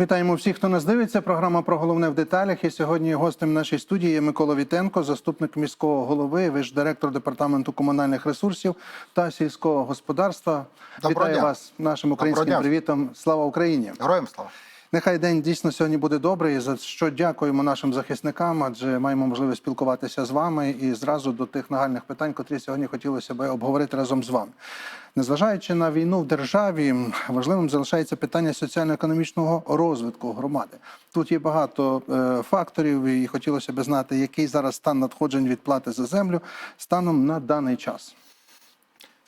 Вітаємо всіх, хто нас дивиться. Програма про головне в деталях. І сьогодні гостем нашої студії є Микола Вітенко, заступник міського голови, ви ж директор департаменту комунальних ресурсів та сільського господарства. Доброго Вітаю дня. вас нашим українським привітом. Слава Україні! Героям слава. Нехай день дійсно сьогодні буде добрий. За що дякуємо нашим захисникам, адже маємо можливість спілкуватися з вами і зразу до тих нагальних питань, котрі сьогодні хотілося би обговорити разом з вами. Незважаючи на війну в державі, важливим залишається питання соціально-економічного розвитку громади. Тут є багато е, факторів, і хотілося б знати, який зараз стан надходжень від плати за землю станом на даний час.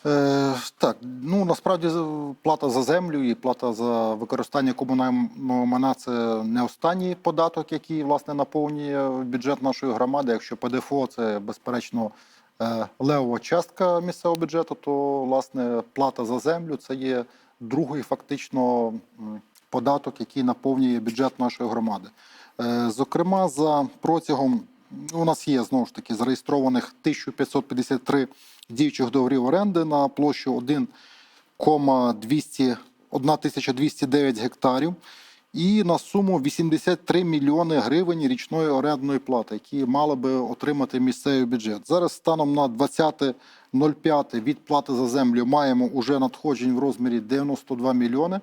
Е, так, ну насправді плата за землю і плата за використання комунального майна це не останній податок, який власне наповнює бюджет нашої громади. Якщо ПДФО це безперечно е, левова частка місцевого бюджету, то власне плата за землю це є другий фактично податок, який наповнює бюджет нашої громади. Е, Зокрема, за протягом у нас є знову ж таки зареєстрованих 1553 діючих договорів оренди на площу 1,200 1209 гектарів і на суму 83 мільйони гривень річної орендної плати, які мали би отримати місцевий бюджет. Зараз станом на 20.05 від плати за землю маємо уже надходжень в розмірі 92 мільйони.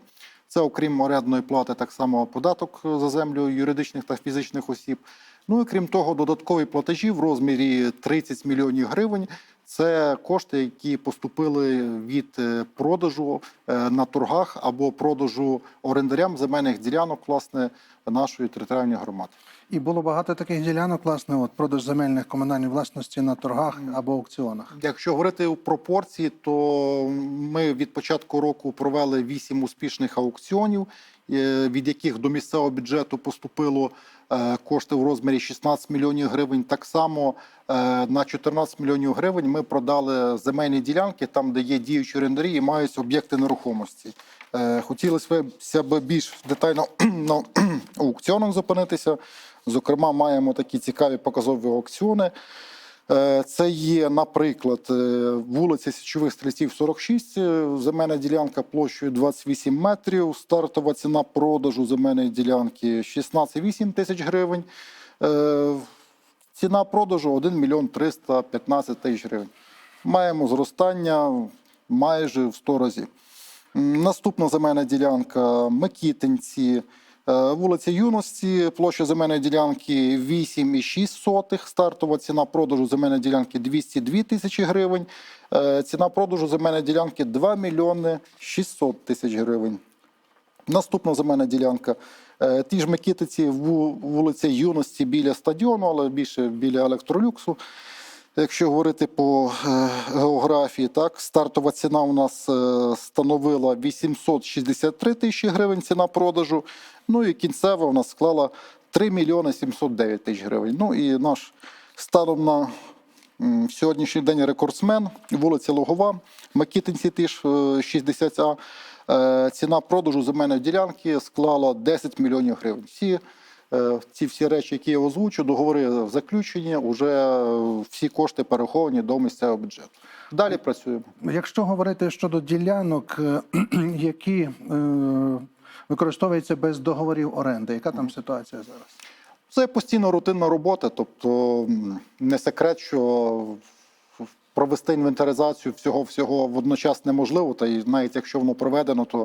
Це окрім орендної плати, так само податок за землю юридичних та фізичних осіб. Ну і крім того, додаткові платежі в розмірі 30 мільйонів гривень. Це кошти, які поступили від е, продажу е, на торгах або продажу орендарям земельних ділянок власне нашої територіальної громади. І було багато таких ділянок, власне, от продаж земельних комунальної власності на торгах або аукціонах. Якщо говорити у пропорції, то ми від початку року провели вісім успішних аукціонів, е, від яких до місцевого бюджету поступило кошти в розмірі 16 мільйонів гривень. Так само е, на 14 мільйонів гривень ми продали земельні ділянки, там де є діючі орендарі і мають об'єкти нерухомості. Е, Хотілося б більш детально на аукціонах зупинитися. Зокрема, маємо такі цікаві показові аукціони. Е, Це є, наприклад, е, вулиця Січових Стрільців 46, е, земельна ділянка площею 28 метрів, стартова ціна продажу земельної ділянки 16,8 тисяч гривень. Ціна продажу 1 мільйон 315 тисяч гривень. Маємо зростання майже в 100 разів. Наступна земельна ділянка Микітинці, вулиця Юності, площа земельної ділянки 8,6 сотих, стартова ціна продажу земельної ділянки 202 тисячі гривень, е, ціна продажу земельної ділянки 2 мільйони 600 тисяч гривень. Наступна земельна ділянка. Е, Ті ж Микитиці, ву- вулиця Юності біля стадіону, але більше біля електролюксу. Якщо говорити по е, географії, так стартова ціна у нас е, становила 863 тисячі гривень ціна продажу. Ну і кінцева у нас склала 3 мільйони 709 тисяч гривень. Ну і наш станом на сьогоднішній день рекордсмен, вулиця Логова, Макітинці теж е, 60А. Е, Ціна продажу земельної ділянки склала 10 мільйонів гривень. Всі ці всі речі, які я озвучу, договори заключені, вже всі кошти перераховані до місцевого бюджету. Далі працюємо. Якщо говорити щодо ділянок, е, які е, використовуються без договорів оренди, яка там ситуація зараз? Це постійно рутинна робота, тобто не секрет, що провести інвентаризацію всього всього водночас неможливо. Та й навіть якщо воно проведено, то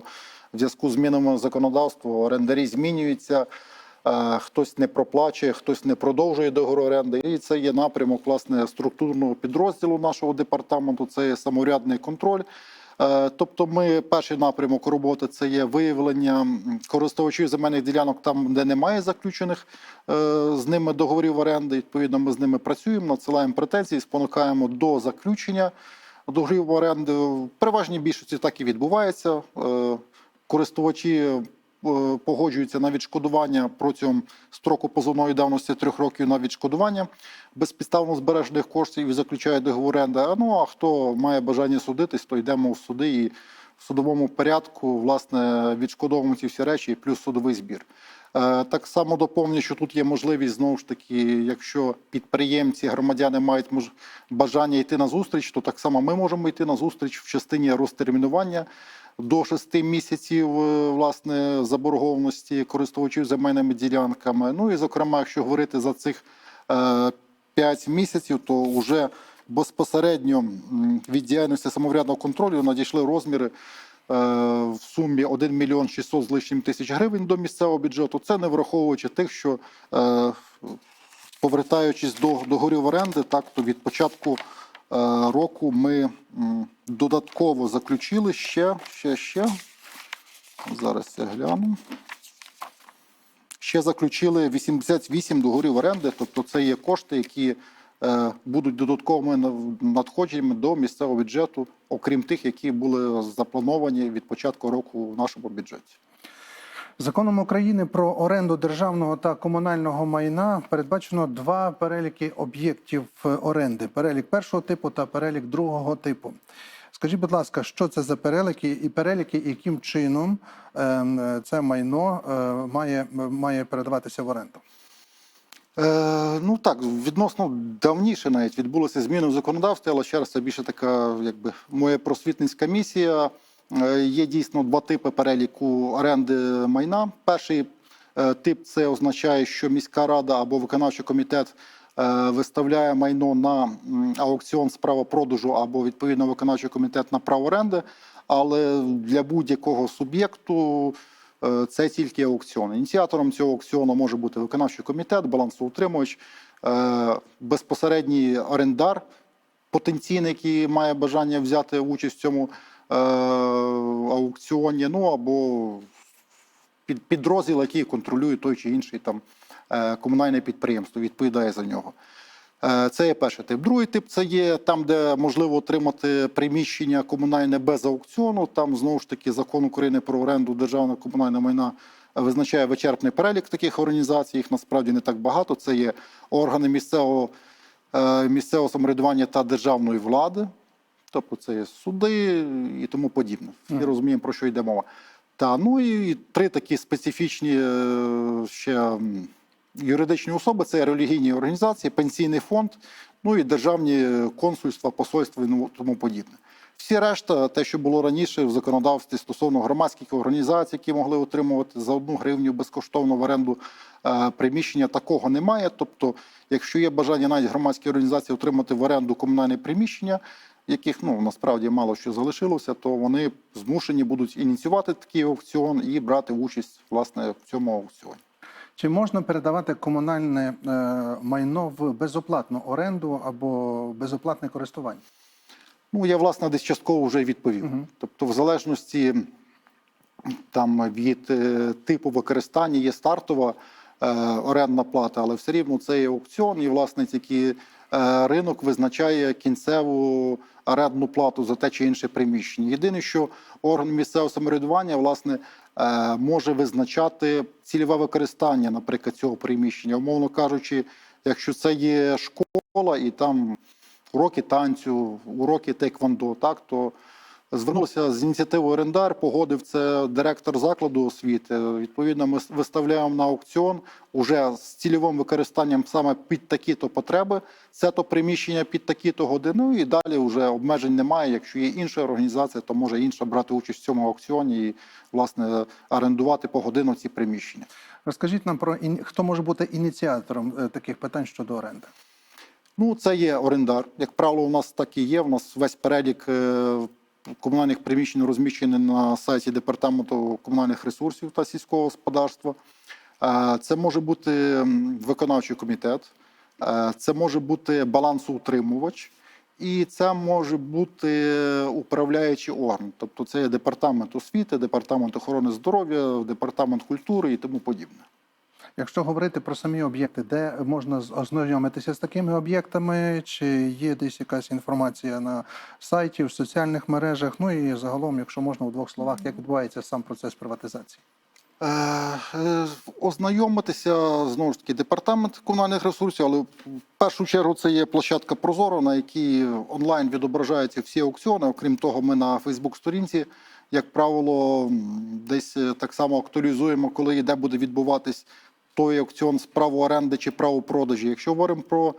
в зв'язку з змінами законодавства орендарі змінюються. Е, Хтось не проплачує, хтось не продовжує договор оренди. І це є напрямок власне структурного підрозділу нашого департаменту. Це є самоврядний контроль. Е, Тобто, ми перший напрямок роботи це є виявлення користувачів земельних ділянок там, де немає заключених е, з ними договорів оренди. Відповідно, ми з ними працюємо, надсилаємо претензії, спонукаємо до заключення договорів оренди. В переважній більшості так і відбувається. Користувачі е, погоджуються на відшкодування протягом строку позовної давності трьох років на відшкодування безпідставно збережених коштів і заключає договор оренди. Ну а хто має бажання судитись, то йдемо в суди і в судовому порядку власне відшкодовуємо ці всі речі, плюс судовий збір. Е, Так само доповню, що тут є можливість знову ж таки, якщо підприємці, громадяни мають бажання йти на зустріч, то так само ми можемо йти на зустріч в частині розтермінування до 6 місяців е, власне заборгованості користувачів земельними ділянками. Ну і зокрема, якщо говорити за цих 5 місяців, то вже безпосередньо від діяльності самоврядного контролю надійшли розміри. Е, В сумі 1 мільйон 600 з лишнім тисяч гривень до місцевого бюджету. Це не враховуючи тих, що е, повертаючись до договорів оренди, так то від початку е, року ми додатково заключили ще, ще, ще. Зараз я гляну. Ще заключили 88 договорів оренди, тобто це є кошти, які будуть додатковими надходженнями до місцевого бюджету, окрім тих, які були заплановані від початку року в нашому бюджеті. Законом України про оренду державного та комунального майна передбачено два переліки об'єктів е, оренди: перелік першого типу та перелік другого типу. Скажіть, будь ласка, що це за переліки і переліки, яким чином ем, е, це майно е, має, має передаватися в оренду? Е, ну так, відносно давніше навіть відбулися зміни в законодавстві, але ще раз це більше така, якби моя просвітницька місія. Е, є дійсно два типи переліку оренди майна. Перший е, тип це означає, що міська рада або виконавчий комітет е, виставляє майно на аукціон з права продажу або відповідно виконавчий комітет на право оренди. Але для будь-якого суб'єкту це тільки аукціон. Ініціатором цього аукціону може бути виконавчий комітет, балансоутримувач, е, безпосередній орендар, потенційний, який має бажання взяти участь в цьому е, аукціоні, ну або підрозділ, який контролює той чи інший там е, комунальне підприємство, відповідає за нього. Е, Це є перший тип. Другий тип це є там, де можливо отримати приміщення комунальне без аукціону. Там знову ж таки закон України про оренду державного комунального майна визначає вичерпний перелік таких організацій. Їх насправді не так багато. Це є органи місцевого, е, місцевого самоврядування та державної влади. Тобто це є суди і тому подібне. Мгм. розуміємо, про що йде мова. Та ну і три такі специфічні е, ще юридичні особи це релігійні організації, пенсійний фонд, ну і державні консульства, посольства і ну, тому подібне. Всі решта, те, що було раніше в законодавстві стосовно громадських організацій, які могли отримувати за одну гривню безкоштовно в оренду е, приміщення, такого немає. Тобто, якщо є бажання навіть громадські організації отримати в оренду комунальне приміщення, яких ну насправді мало що залишилося, то вони змушені будуть ініціювати такий аукціон і брати участь власне в цьому аукціоні. Чи можна передавати комунальне е, майно в безоплатну оренду або безоплатне користування? Ну, я власне десь частково вже відповів. Угу. Тобто, в залежності там від е, типу використання є стартова е, орендна плата, але все рівно це є аукціон, і власне тільки е, ринок визначає кінцеву орендну плату за те чи інше приміщення. Єдине, що орган місцевого самоврядування власне е, може визначати цільове використання, наприклад, цього приміщення, умовно кажучи, якщо це є школа і там уроки танцю, уроки тейквондо, так то звернувся з ініціативою орендар, погодив це директор закладу освіти. Відповідно, ми виставляємо на аукціон уже з цільовим використанням саме під такі-то потреби. Це то приміщення під такі-то години. І далі вже обмежень немає. Якщо є інша організація, то може інша брати участь в цьому аукціоні і власне орендувати погодину ці приміщення. Розкажіть нам про хто може бути ініціатором е, таких питань щодо оренди. Ну, це є орендар. Як правило, у нас так і є. У нас весь перелік е, комунальних приміщень розміщений на сайті департаменту комунальних ресурсів та сільського господарства. Е, Це може бути виконавчий комітет, е, це може бути балансоутримувач, і це може бути управляючий орган. Тобто це є департамент освіти, департамент охорони здоров'я, департамент культури і тому подібне. Якщо говорити про самі об'єкти, де можна ознайомитися з такими об'єктами, чи є десь якась інформація на сайті, в соціальних мережах, ну і загалом, якщо можна у двох словах, як відбувається сам процес приватизації? Е, е, Ознайомитися знову ж таки департамент комунальних ресурсів, але в першу чергу це є площадка Прозоро, на якій онлайн відображаються всі аукціони. Окрім того, ми на Фейсбук-сторінці, як правило, десь е, так само актуалізуємо, коли і де буде відбуватись той аукціон з право оренди чи право продажі. Якщо говоримо про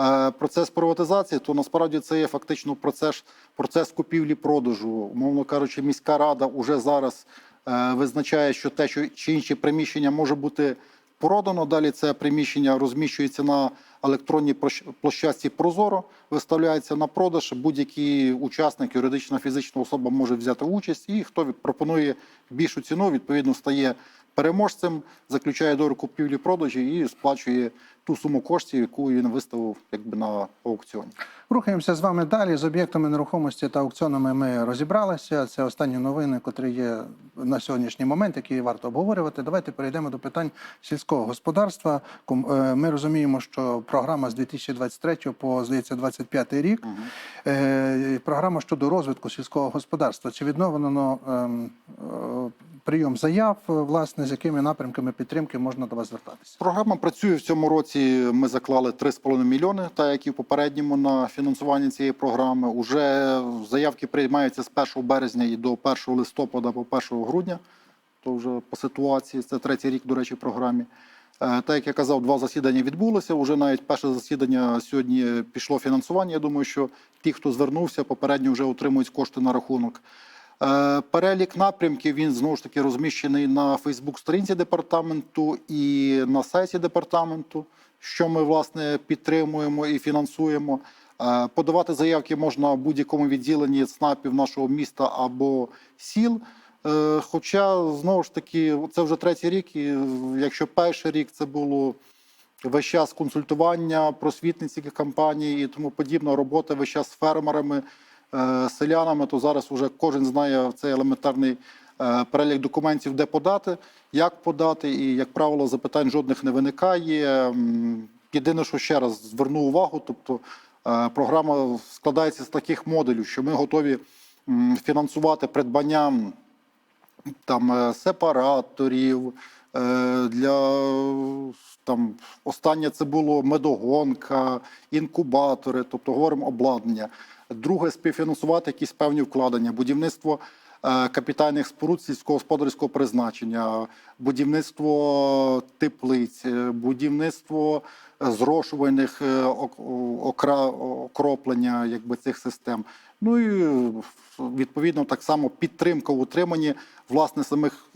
е, процес приватизації, то насправді це є фактично процес, процес купівлі-продажу. Умовно кажучи, міська рада вже зараз е, визначає, що те, що чи інше приміщення може бути продано. Далі це приміщення розміщується на електронній площ- площадці Прозоро, виставляється на продаж. Будь-який учасник, юридична фізична особа може взяти участь, і хто пропонує більшу ціну, відповідно стає переможцем, заключає договір купівлі-продажі і сплачує ту суму коштів, яку він виставив якби на аукціоні. Рухаємося з вами далі. З об'єктами нерухомості та аукціонами ми розібралися. Це останні новини, котрі є на сьогоднішній момент, які варто обговорювати. Давайте перейдемо до питань сільського господарства. Е, Ми розуміємо, що програма з 2023 по здається 25 рік. е, Програма щодо розвитку сільського господарства. Чи відновлено ем, е, прийом заяв, е, власне, з якими напрямками підтримки можна до вас звертатися? Програма працює в цьому році. Ми заклали 3,5 мільйони, як і в попередньому на фінансування цієї програми. Уже заявки приймаються з 1 березня і до 1 листопада по 1 грудня. То вже по ситуації. Це третій рік, до речі, програмі. Е, Так як я казав, два засідання відбулося. Уже навіть перше засідання сьогодні пішло фінансування. Я думаю, що ті, хто звернувся, попередньо вже отримують кошти на рахунок. Е, Перелік напрямків він знову ж таки розміщений на Фейсбук-сторінці департаменту і на сайті департаменту, що ми власне підтримуємо і фінансуємо. Е, Подавати заявки можна будь-якому відділенні ЦНАПів нашого міста або сіл. Е, Хоча знову ж таки, це вже третій рік, і якщо перший рік це було весь час консультування, просвітницькі кампанії і тому подібна робота весь час з фермерами, селянами, то зараз вже кожен знає цей елементарний е, перелік документів, де подати, як подати, і, як правило, запитань жодних не виникає. Єдине, що ще раз зверну увагу, тобто е, програма складається з таких модулів, що ми готові фінансувати придбання там е, сепараторів. е, Для там останнє це було медогонка, інкубатори, тобто говоримо обладнання. Друге співфінансувати якісь певні вкладення, будівництво е, капітальних споруд сільськогосподарського призначення, будівництво теплиць, е, будівництво е, зрошувальних окроплення якби цих систем. Ну і відповідно так само підтримка в утриманні власне самих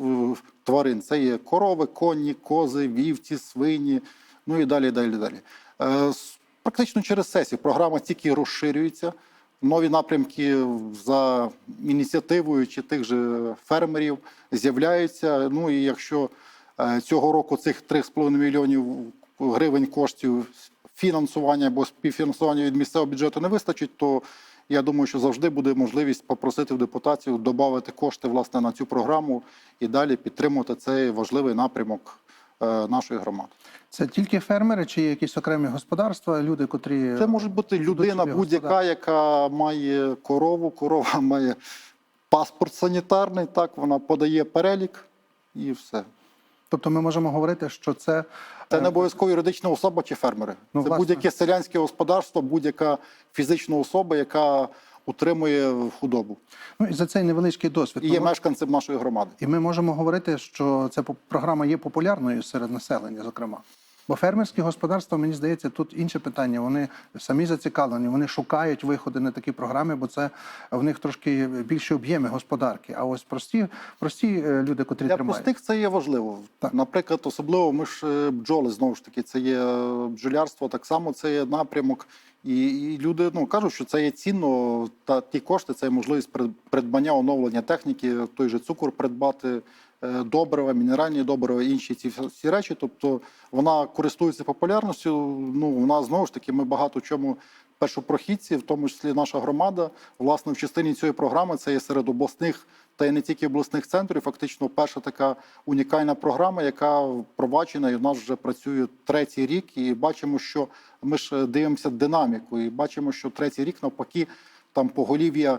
тварин. Це є корови, коні, кози, вівці, свині, ну і далі, далі, далі. Практично через сесію програма тільки розширюється. Нові напрямки за ініціативою чи тих же фермерів з'являються. Ну і якщо е, цього року цих 3,5 мільйонів гривень коштів фінансування або співфінансування від місцевого бюджету не вистачить, то я думаю, що завжди буде можливість попросити в депутатів додати кошти власне на цю програму і далі підтримувати цей важливий напрямок нашої громади. Це тільки фермери чи якісь окремі господарства, люди, котрі Це може бути людина будь-яка, яка має корову, корова має паспорт санітарний, так вона подає перелік і все. Тобто ми можемо говорити, що це Це е, не обов'язково юридична особа чи фермери. Ну, це будь-яке селянське господарство, будь-яка фізична особа, яка утримує худобу ну і за цей невеличкий досвід. і є мешканцем нашої громади. І ми можемо говорити, що ця програма є популярною серед населення, зокрема. Бо фермерські господарства, мені здається, тут інше питання. Вони самі зацікавлені, вони шукають виходи на такі програми, бо це в них трошки більші об'єми господарки. А ось прості, прості е, люди, котрі Для тримають. простих це є важливо. Так. Наприклад, особливо ми ж е, бджоли знову ж таки, це є е, бджолярство, так само це є напрямок. І, і люди ну кажуть, що це є цінно. Та ті кошти це є можливість прид- придбання оновлення техніки, той же цукор придбати, е, добрива, мінеральні добрива, інші ці всі- речі. Тобто вона користується популярністю. Ну вона знову ж таки, ми багато чому першопрохідці, в тому числі наша громада, власне, в частині цієї програми це є серед обласних та й не тільки обласних центрів. Фактично, перша така унікальна програма, яка впроваджена і в нас вже працює третій рік. І бачимо, що ми ж дивимося динаміку, і бачимо, що третій рік навпаки там поголів'я.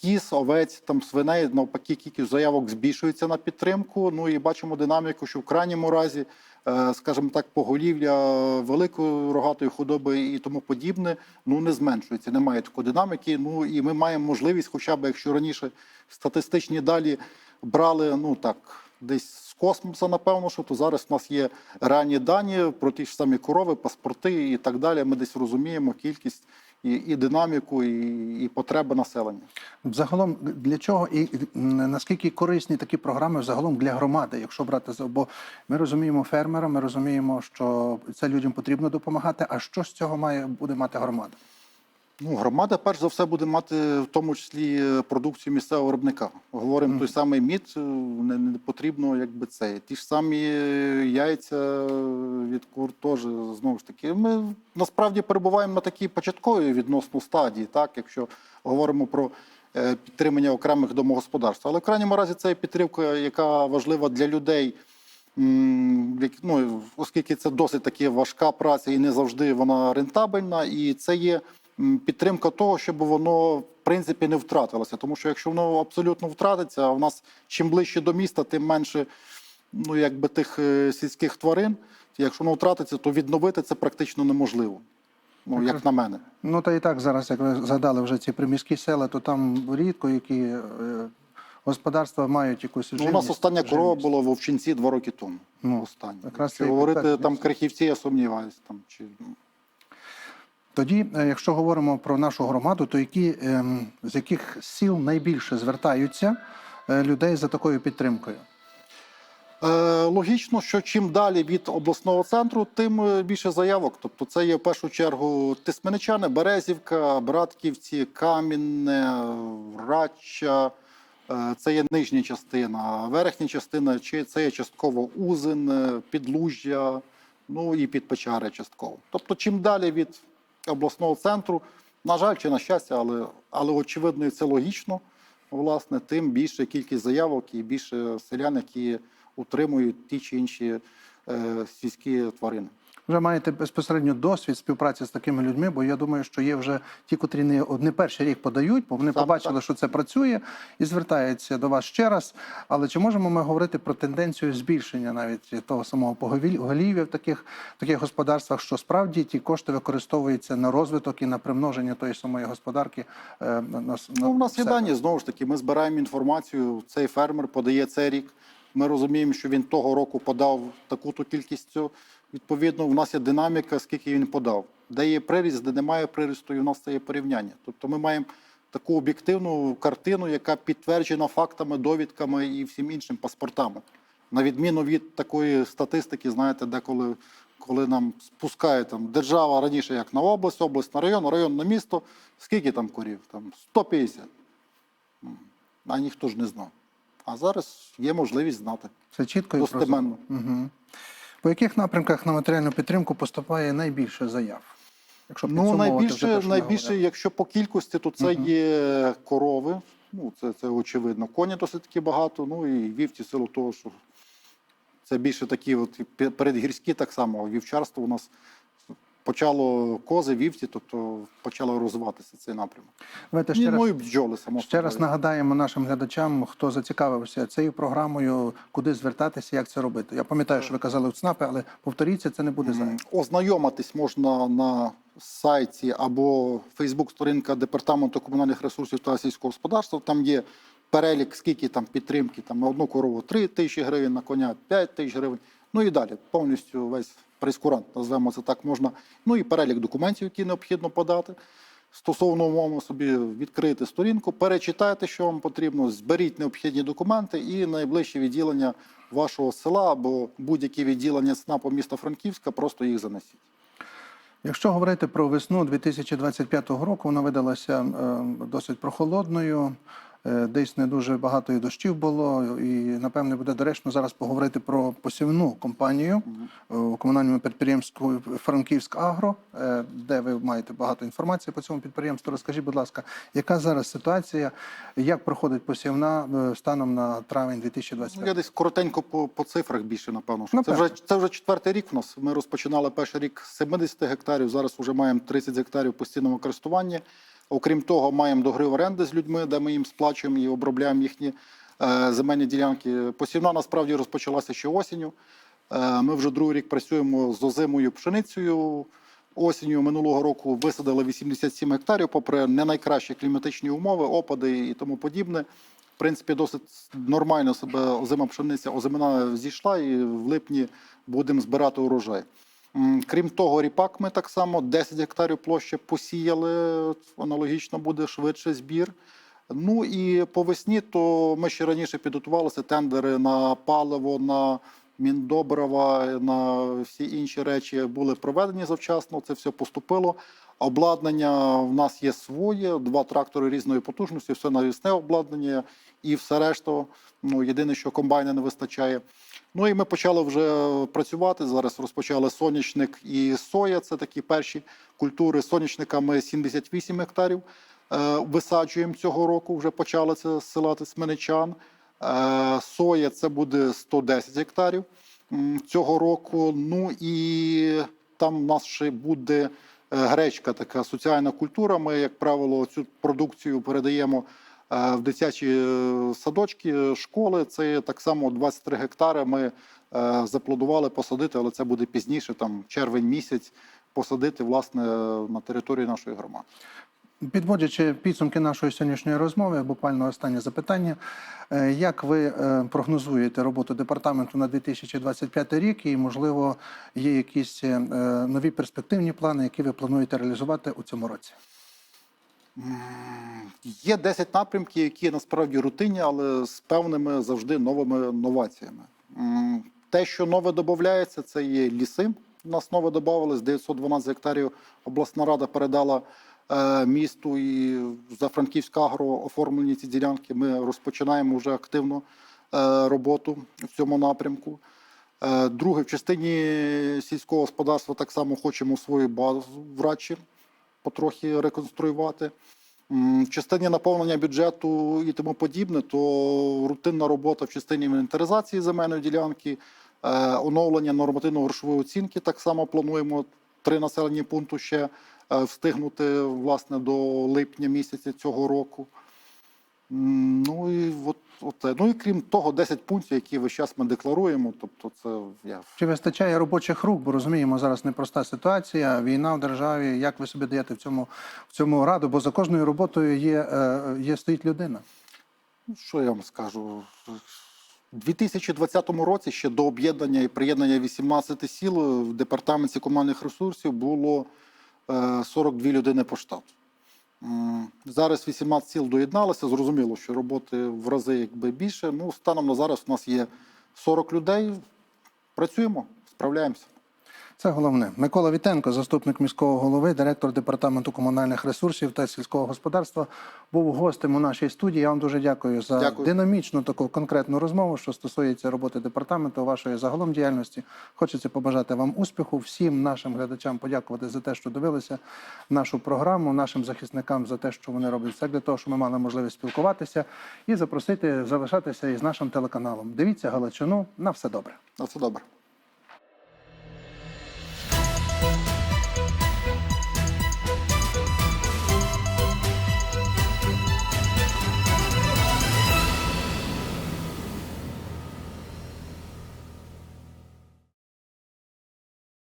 Кіз, овець, там свиней, навпаки, кількість заявок збільшується на підтримку. Ну і бачимо динаміку, що в крайньому разі, е, скажімо так, поголів'я великої рогатої худоби і тому подібне, ну не зменшується. Немає такої динаміки. Ну і ми маємо можливість, хоча б якщо раніше статистичні далі брали, ну так, десь з космоса, напевно, що то зараз у нас є реальні дані про ті ж самі корови, паспорти і так далі. Ми десь розуміємо кількість і, і динаміку, і, і потреби населення. Загалом для чого і наскільки корисні такі програми взагалом для громади, якщо брати за бо ми розуміємо фермера, ми розуміємо, що це людям потрібно допомагати. А що з цього має буде мати громада? Ну, громада, перш за все, буде мати в тому числі е, продукцію місцевого виробника. Говоримо, той самий мід е, не, не потрібно, якби це. Ті ж самі е, яйця від кур теж знову ж таки. Ми насправді перебуваємо на такій початковій відносно стадії, так, якщо говоримо про підтримання окремих домогосподарств. Але в крайньому разі це є підтримка, яка важлива для людей. Ну, оскільки це досить таки важка праця і не завжди вона рентабельна, і це є підтримка того, щоб воно в принципі не втратилося. Тому що якщо воно абсолютно втратиться, а в нас чим ближче до міста, тим менше ну, якби тих е, сільських тварин. Якщо воно втратиться, то відновити це практично неможливо. Ну, як на мене. Ну та і так зараз, як ви згадали вже ці приміські села, то там рідко які е, господарства мають якусь Ну, у нас остання корова була в Овчинці два роки тому. Ну, Останнє. Якщо говорити питання. там крихівці, я сумніваюся. Там, чи... Тоді, е, якщо говоримо про нашу громаду, то які ем, з яких сіл найбільше звертаються е, людей за такою підтримкою? Е, логічно, що чим далі від обласного центру, тим більше заявок. Тобто, це є в першу чергу Тисменичани, Березівка, Братківці, Камінне, Радча. Е, Це є нижня частина, верхня частина це є частково Узин, Підлужжя, ну і Підпечари частково. Тобто, чим далі від обласного центру, на жаль, чи на щастя, але, але очевидно, і це логічно, власне, тим більше кількість заявок і більше селян, які утримують ті чи інші е, сільські тварини. Вже маєте безпосередньо досвід співпраці з такими людьми, бо я думаю, що є вже ті, котрі не, не перший рік подають, бо вони Саме побачили, так. що це працює, і звертаються до вас ще раз. Але чи можемо ми говорити про тенденцію збільшення навіть того самого поголів'я в таких, таких господарствах, що справді ті кошти використовуються на розвиток і на примноження тої самої господарки? е, на, на, Ну, в нас є дані, знову ж таки, ми збираємо інформацію. Цей фермер подає цей рік. Ми розуміємо, що він того року подав таку-то кількість. Відповідно, в нас є динаміка, скільки він подав. Де є приріст, де немає прирісту, і у нас це є порівняння. Тобто ми маємо таку об'єктивну картину, яка підтверджена фактами, довідками і всім іншим паспортами. На відміну від такої статистики, знаєте, деколи коли нам спускають там держава раніше як на область, область на район, район на місто. Скільки там корів? Там 150. А ніхто ж не знав. А зараз є можливість знати. Це чітко і Достеменно. Угу. По яких напрямках на матеріальну підтримку поступає найбільше заяв? Якщо Ну, найбільше, найбільше, якщо по кількості, то це є корови. Ну, це, це очевидно. Коні досить таки багато. Ну і вівці, силу того, що це більше такі, от передгірські, так само. Вівчарство у нас почало кози, вівці, тобто почало розвиватися цей напрямок. Давайте І, ще раз ну бджоли, само Ще раз нагадаємо нашим глядачам, хто зацікавився цією програмою, куди звертатися, як це робити. Я пам'ятаю, що ви казали в ЦНАПі, але повторіться, це не буде зайвим. Ознайомитись можна на сайті або Фейсбук-сторінка Департаменту комунальних ресурсів та сільського господарства. Там є перелік, скільки там підтримки, там на одну корову 3 тисячі гривень, на коня 5 тисяч гривень. Ну і далі. Повністю весь прейскурант, назвемо це так можна. Ну і перелік документів, які необхідно подати. Стосовно умовно собі відкрити сторінку, перечитайте, що вам потрібно, зберіть необхідні документи і найближче відділення вашого села або будь-які відділення СНАПу міста Франківська, просто їх занесіть. Якщо говорити про весну 2025 року, вона видалася е, досить прохолодною. Е, Десь не дуже багато і дощів було, і напевне буде доречно зараз поговорити про посівну компанію е, у комунальному підприємстві Франківськ Агро, е, де ви маєте багато інформації по цьому підприємству. Розкажіть, будь ласка, яка зараз ситуація, як проходить посівна станом на травень Ну, 2025? я десь коротенько по, по цифрах більше, напевно. Що це, вже, це вже четвертий рік в нас. Ми розпочинали перший рік з 70 гектарів, зараз вже маємо 30 гектарів постійного користування. Окрім того, маємо договір оренди з людьми, де ми їм сплачуємо і обробляємо їхні е, земельні ділянки. Посівна насправді розпочалася ще осінню. Е, ми вже другий рік працюємо з озимою пшеницею. Осінню минулого року висадили 87 гектарів, попри не найкращі кліматичні умови, опади і тому подібне. В принципі, досить нормально себе озима пшениця, озимина зійшла, і в липні будемо збирати урожай. Крім того, ріпак ми так само 10 гектарів площі посіяли. Аналогічно буде швидше збір. Ну і по весні, то ми ще раніше підготувалися тендери на паливо, на міндобрива, на всі інші речі були проведені завчасно. Це все поступило. Обладнання в нас є своє, два трактори різної потужності, все навісне обладнання і все решта. Ну, єдине, що комбайна не вистачає. Ну і ми почали вже працювати. Зараз розпочали сонячник і соя. Це такі перші культури. Сонячника ми 78 гектарів е, висаджуємо цього року. Вже почали це зсилати сменичан. Е, Соя це буде 110 гектарів цього року. Ну і там у нас ще буде е, гречка, така соціальна культура. Ми, як правило, цю продукцію передаємо в дитячі е, садочки, е, школи. Це так само 23 гектари. Ми е, запланували посадити, але це буде пізніше, там червень місяць, посадити власне на території нашої громади. Підводячи підсумки нашої сьогоднішньої розмови, буквально останнє запитання. Як ви прогнозуєте роботу департаменту на 2025 рік, і можливо є якісь нові перспективні плани, які ви плануєте реалізувати у цьому році? Є 10 напрямків, які насправді рутинні, але з певними завжди новими новаціями. Те, що нове додається, це є ліси. У нас нове додавалось 912 гектарів. Обласна рада передала е, місту і за Франківська агро оформлені ці ділянки. Ми розпочинаємо вже активно е, роботу в цьому напрямку. Е, Друге, в частині сільського господарства так само хочемо свою базу в Радчі потрохи реконструювати. В частині наповнення бюджету і тому подібне, то рутинна робота в частині інвентаризації земельної ділянки, е, оновлення нормативно-грошової оцінки. Так само плануємо три населені пункти ще е, встигнути власне до липня місяця цього року. Ну і от, от, ну і крім того, 10 пунктів, які весь час ми декларуємо. Тобто, це я Чи вистачає робочих рук? Бо розуміємо, зараз непроста ситуація, війна в державі. Як ви собі даєте в цьому в цьому раду? Бо за кожною роботою є, е, є стоїть людина. Ну, що я вам скажу? У 2020 році ще до об'єднання і приєднання 18 сіл в департаменті комунальних ресурсів було е, 42 людини по штату. Зараз 18 сіл доєдналися. Зрозуміло, що роботи в рази якби більше. Ну, станом на зараз у нас є 40 людей. Працюємо, справляємося. Це головне. Микола Вітенко, заступник міського голови, директор департаменту комунальних ресурсів та сільського господарства, був гостем у нашій студії. Я вам дуже дякую за Дякую. динамічну таку конкретну розмову, що стосується роботи департаменту, вашої загалом діяльності. Хочеться побажати вам успіху, всім нашим глядачам подякувати за те, що дивилися нашу програму, нашим захисникам за те, що вони роблять все для того, щоб ми мали можливість спілкуватися, і запросити залишатися із нашим телеканалом. Дивіться Галичину. На все добре. На все добре.